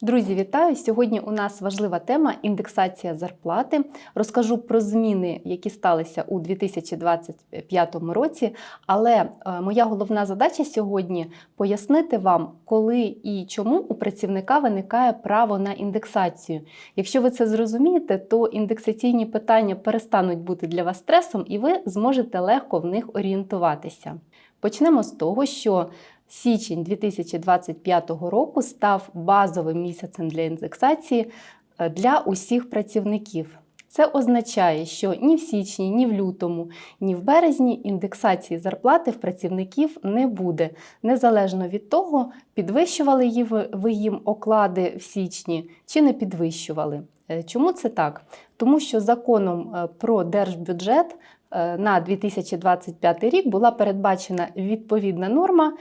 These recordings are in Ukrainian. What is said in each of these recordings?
Друзі, вітаю! Сьогодні у нас важлива тема індексація зарплати. Розкажу про зміни, які сталися у 2025 році. Але е, моя головна задача сьогодні пояснити вам, коли і чому у працівника виникає право на індексацію. Якщо ви це зрозумієте, то індексаційні питання перестануть бути для вас стресом, і ви зможете легко в них орієнтуватися. Почнемо з того, що Січень 2025 року став базовим місяцем для індексації е, для усіх працівників. Це означає, що ні в січні, ні в лютому, ні в березні індексації зарплати в працівників не буде, незалежно від того, підвищували ви їм оклади в січні чи не підвищували. Е, чому це так? Тому що законом е, про держбюджет Е, на 2025 рік була передбачена відповідна норма,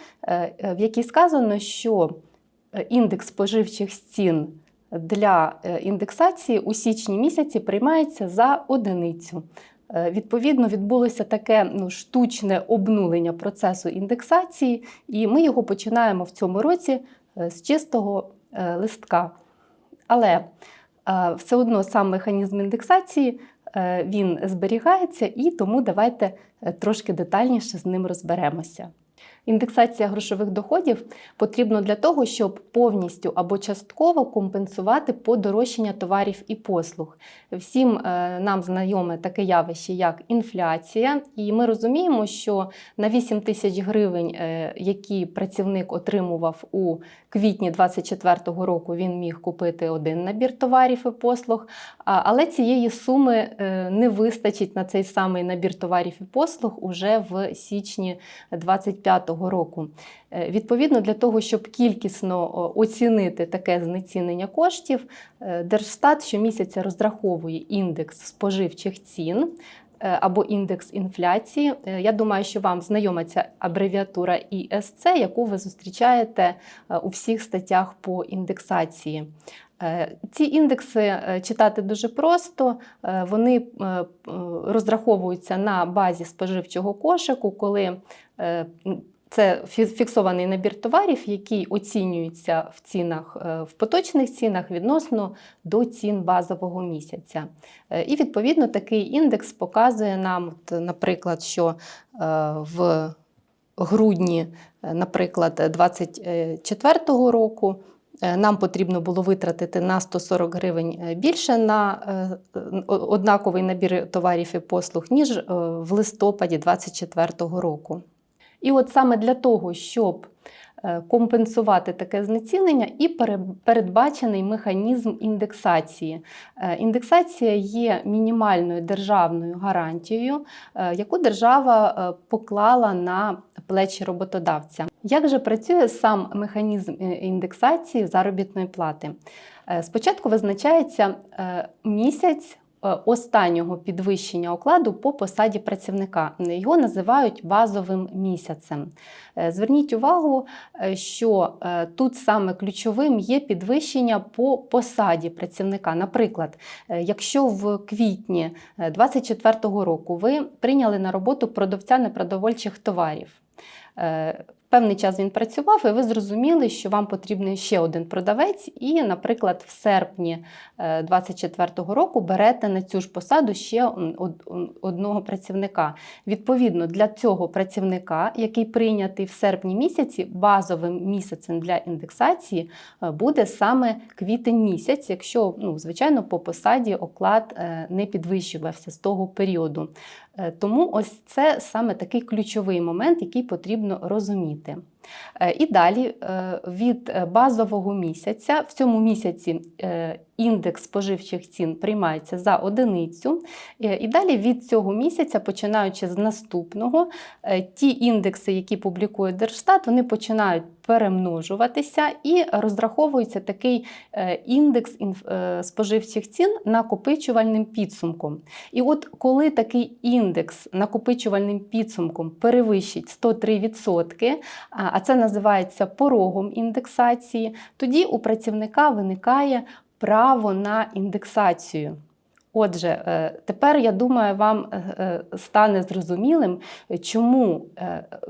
в якій сказано, що індекс споживчих цін для індексації у січні місяці приймається за одиницю. Відповідно, відбулося таке ну, штучне обнулення процесу індексації, і ми його починаємо в цьому році з чистого листка. Але все одно сам механізм індексації Е, він зберігається, і тому давайте е, трошки детальніше з ним розберемося. Індексація грошових доходів потрібна для того, щоб повністю або частково компенсувати подорожчання товарів і послуг. Всім е, нам знайоме таке явище, як інфляція, і ми розуміємо, що на 8 тисяч гривень, е, які працівник отримував у квітні 2024 року, він міг купити один набір товарів і послуг, але цієї суми е, не вистачить на цей самий набір товарів і послуг уже в січні 2025 року. Е, відповідно, для того, щоб кількісно оцінити таке знецінення коштів, е, Держстат щомісяця розраховує індекс споживчих цін. Е, або індекс інфляції. Я думаю, що вам знайома ця абревіатура ІСЦ, яку ви зустрічаєте у всіх статтях по індексації. Ці індекси читати дуже просто, вони розраховуються на базі споживчого кошику, коли це фіксований набір товарів, який оцінюється в цінах е, в поточних цінах відносно до цін базового місяця. Е, і відповідно такий індекс показує нам, наприклад, що е, в грудні, наприклад, 2024 року. Нам потрібно було витратити на 140 гривень більше на однаковий набір товарів і послуг, ніж в листопаді 2024 року. І от саме для того, щоб е, компенсувати таке знецінення, і передбачений механізм індексації. Е, індексація є мінімальною державною гарантією, е, яку держава поклала на плечі роботодавця. Як же працює сам механізм індексації заробітної плати? Спочатку визначається місяць останнього підвищення окладу по посаді працівника. Його називають базовим місяцем. Е, зверніть увагу, е, що тут саме ключовим є підвищення по посаді працівника. Наприклад, якщо в квітні 2024 року ви прийняли на роботу продавця непродовольчих товарів. Певний час він працював, і ви зрозуміли, що вам потрібен ще один продавець, і, наприклад, в серпні 2024 е, року берете на цю ж посаду ще одного працівника. Відповідно, для цього працівника, який прийнятий в серпні місяці, базовим місяцем для індексації е, буде саме квітень місяць, якщо, ну, звичайно, по посаді оклад е, не підвищувався з того періоду. Тому ось це саме такий ключовий момент, який потрібно розуміти. Е, і далі е, від е, базового місяця в цьому місяці індекс споживчих цін приймається за одиницю. І далі від цього місяця, починаючи з наступного, ті індекси, які публікує Держстат, вони починають перемножуватися і розраховується такий індекс споживчих цін накопичувальним підсумком. І от коли такий індекс накопичувальним підсумком перевищить 103%, а це називається порогом індексації, тоді у працівника виникає право на індексацію. Отже, е, тепер я думаю, вам е, е, стане зрозумілим, чому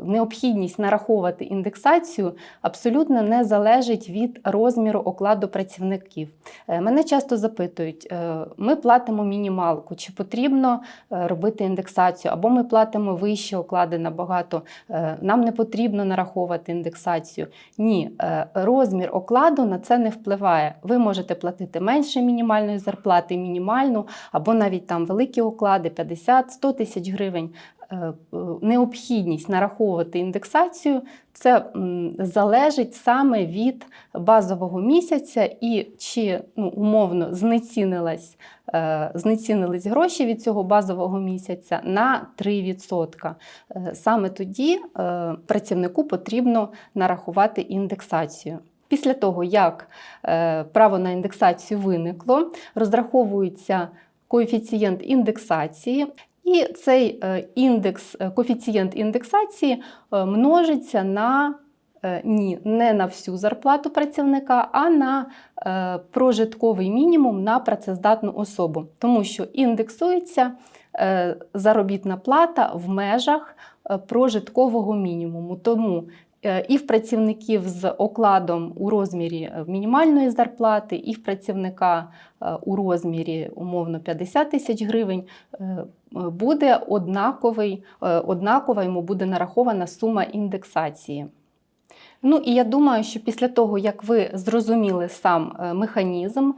необхідність нараховувати індексацію абсолютно не залежить від розміру окладу працівників. Мене часто запитують: ми платимо мінімалку, чи потрібно робити індексацію, або ми платимо вищі оклади набагато. Нам не потрібно нараховувати індексацію. Ні, розмір окладу на це не впливає. Ви можете платити менше мінімальної зарплати, мінімальну, або навіть там великі оклади 50-100 тисяч гривень. Е, е, Необхідність нараховувати індексацію це залежить саме від базового місяця і чи ну, умовно знецінилась, е, знецінились гроші від цього базового місяця на 3%. Е, Саме тоді працівнику потрібно нарахувати індексацію. Після того, як право на індексацію виникло, розраховується коефіцієнт індексації, і цей е, індекс, е, коефіцієнт індексації е, множиться на ні, не на всю зарплату працівника, а на прожитковий мінімум на працездатну особу, тому що індексується заробітна плата в межах прожиткового мінімуму. Тому і в працівників з окладом у розмірі е, мінімальної зарплати, і в працівника е, у розмірі умовно 50 тисяч гривень е, буде однаковий, е, однакова йому буде нарахована сума індексації. Ну і я думаю, що після того, як ви зрозуміли сам е, механізм,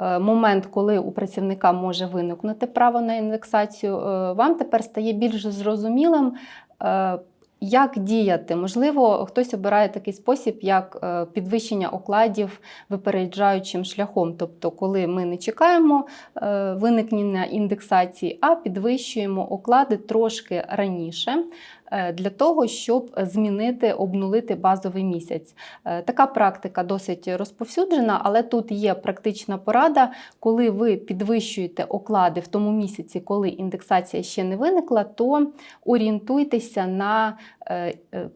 е, момент, коли у працівника може виникнути право на індексацію, е, вам тепер стає більш зрозумілим. Як діяти? Можливо, хтось обирає такий спосіб, як е, підвищення окладів випереджаючим шляхом. Тобто, коли ми не чекаємо е, виникнення індексації, а підвищуємо оклади трошки раніше для того, щоб змінити, обнулити базовий місяць. Е, Така практика досить розповсюджена, але тут є практична порада, коли ви підвищуєте оклади в тому місяці, коли індексація ще не виникла, то орієнтуйтеся на е, е,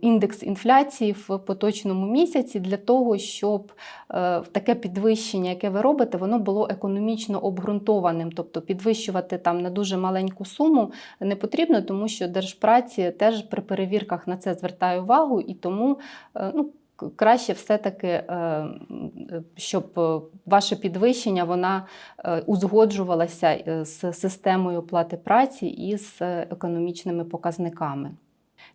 індекс інфляції в поточному місяці для того, щоб е, таке підвищення, яке ви робите, воно було економічно обґрунтованим. Тобто підвищувати там на дуже маленьку суму не потрібно, тому що держпраці теж при перевірках на це звертаю увагу, і тому е, ну, краще все-таки, е, щоб е, ваше підвищення вона узгоджувалася з системою оплати праці і з економічними показниками.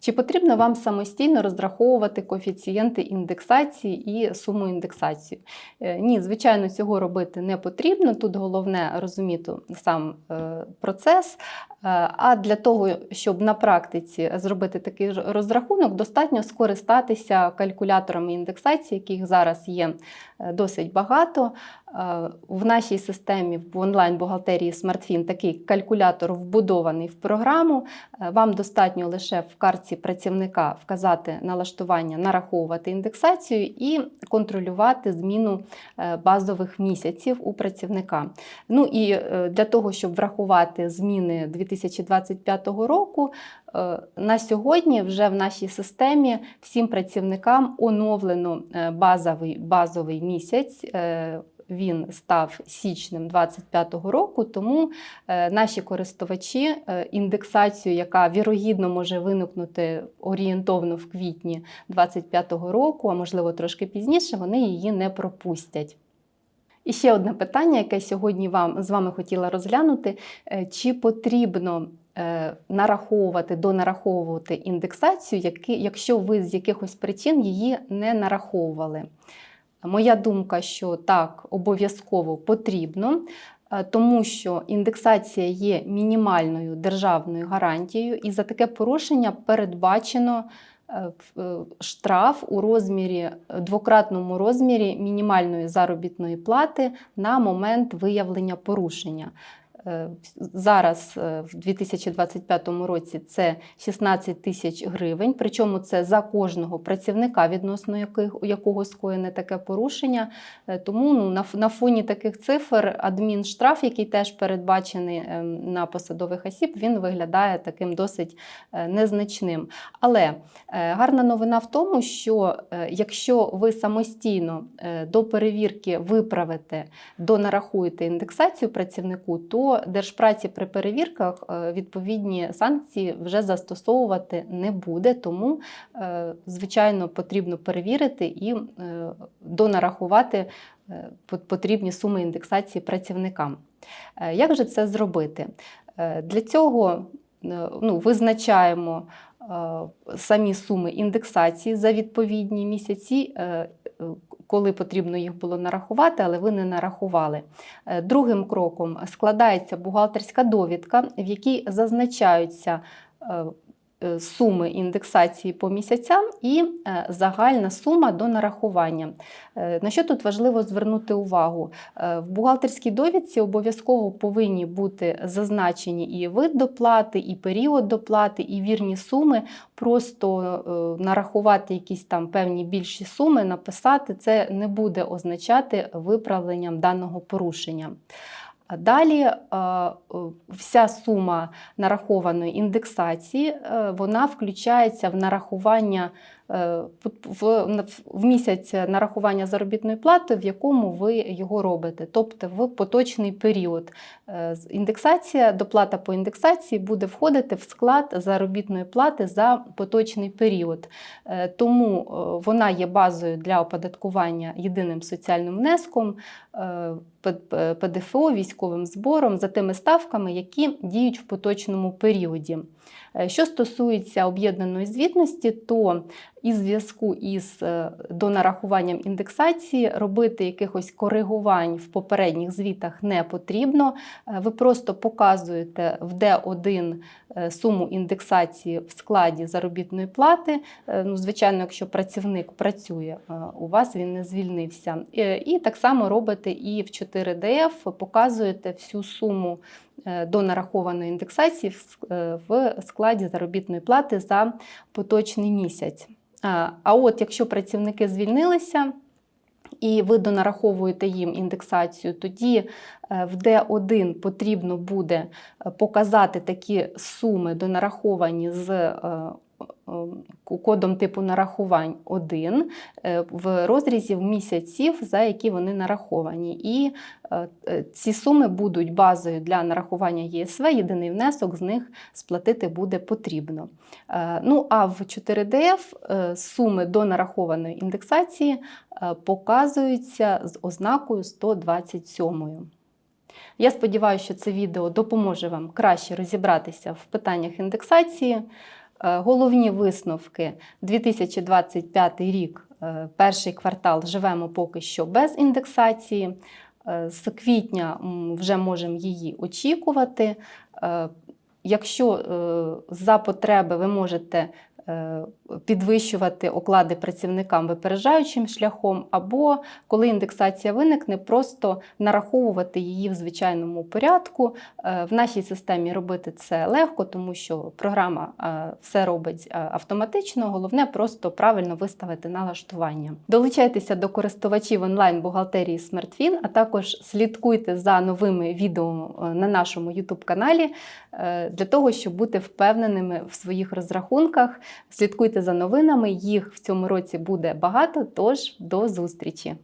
Чи потрібно вам самостійно розраховувати коефіцієнти індексації і суму індексації? Е, Ні, звичайно, цього робити не потрібно. Тут головне розуміти сам е, процес. Е, А для того, щоб на практиці зробити такий розрахунок, достатньо скористатися калькуляторами індексації, яких зараз є досить багато. Е, В нашій системі в онлайн-бухгалтерії SmartFin такий калькулятор вбудований в програму. Е, Вам достатньо лише в картці працівника вказати налаштування, нараховувати індексацію і контролювати зміну е, базових місяців у працівника. Ну і е, для того, щоб врахувати зміни 2025 року, е, на сьогодні вже в нашій системі всім працівникам оновлено е, базовий, базовий місяць. е, Він став січнем 2025 року, тому е, наші користувачі е, індексацію, яка вірогідно може виникнути орієнтовно в квітні 2025 року, а можливо трошки пізніше, вони її не пропустять. І ще одне питання, яке сьогодні вам з вами хотіла розглянути: Е, чи потрібно е, нараховувати, донараховувати індексацію, якщо ви з якихось причин її не нараховували? Моя думка, що так, обов'язково потрібно, е, тому що індексація є мінімальною державною гарантією, і за таке порушення передбачено е, е, штраф у розмірі е, двократному розмірі мінімальної заробітної плати на момент виявлення порушення. Е, Зараз е, в 2025 році це 16 тисяч гривень, причому це за кожного працівника, відносно яких, якого скоєне таке порушення. Е, Тому ну, на, на фоні таких цифр адмінштраф, який теж передбачений на посадових осіб, він виглядає таким досить незначним. Але гарна новина в тому, що якщо ви самостійно до перевірки виправите, донарахуєте індексацію працівнику, то Держпраці при перевірках е, відповідні санкції вже застосовувати не буде. Тому, е, звичайно, потрібно перевірити і е, донарахувати потрібні суми індексації працівникам. Як же це зробити? Для цього ну, визначаємо самі суми індексації за відповідні місяці, коли потрібно їх було нарахувати, але ви не нарахували. Е, Другим кроком складається бухгалтерська довідка, в якій зазначаються е, суми індексації по місяцям і е, загальна сума до нарахування. Е, На що тут важливо звернути увагу? Е, В бухгалтерській довідці обов'язково повинні бути зазначені і вид доплати, і період доплати, і вірні суми. Просто е, нарахувати якісь там певні більші суми, написати це не буде означати виправленням даного порушення. Далі е, е, вся сума нарахованої індексації е, вона включається в нарахування в, в, в місяць нарахування заробітної плати, в якому ви його робите, тобто в поточний період. Е, Індексація, доплата по індексації буде входити в склад заробітної плати за поточний період. Е, Тому е, вона є базою для оподаткування єдиним соціальним внеском, е, ПДФО, військовим збором за тими ставками, які діють в поточному періоді. Е, Що стосується об'єднаної звітності, то і зв'язку із е, донарахуванням індексації робити якихось коригувань в попередніх звітах не потрібно. Е, Ви просто показуєте в Д1 е, суму індексації в складі заробітної плати. Ну, звичайно, якщо працівник працює, у вас він не звільнився. І так само робите і в 4DF, показуєте всю суму до нарахованої індексації е, в складі заробітної плати за поточний місяць. А а от якщо працівники звільнилися, і ви донараховуєте їм індексацію, тоді е, в Д1 потрібно буде е, показати такі суми, донараховані з е, е, кодом типу нарахувань 1 е, в розрізі в місяців, за які вони нараховані. І е, е, ці суми будуть базою для нарахування ЄСВ, єдиний внесок з них сплатити буде потрібно. Ну а в 4DF е, суми до нарахованої індексації показуються з ознакою 127. Я сподіваюся, що це відео допоможе вам краще розібратися в питаннях індексації. Е, Головні висновки 2025 рік, е, перший квартал живемо поки що без індексації. Е, З квітня вже можемо її очікувати. Якщо за потреби ви можете підвищувати оклади працівникам випереджаючим шляхом, або коли індексація виникне, просто нараховувати її в звичайному порядку. Е, В нашій системі робити це легко, тому що програма е, все робить е, автоматично. Головне просто правильно виставити налаштування. Долучайтеся до користувачів онлайн бухгалтерії SmartFin, а також слідкуйте за новими відео на нашому YouTube каналі для того, щоб бути впевненими в своїх розрахунках. Слідкуйте за новинами, їх в цьому році буде багато. Тож до зустрічі!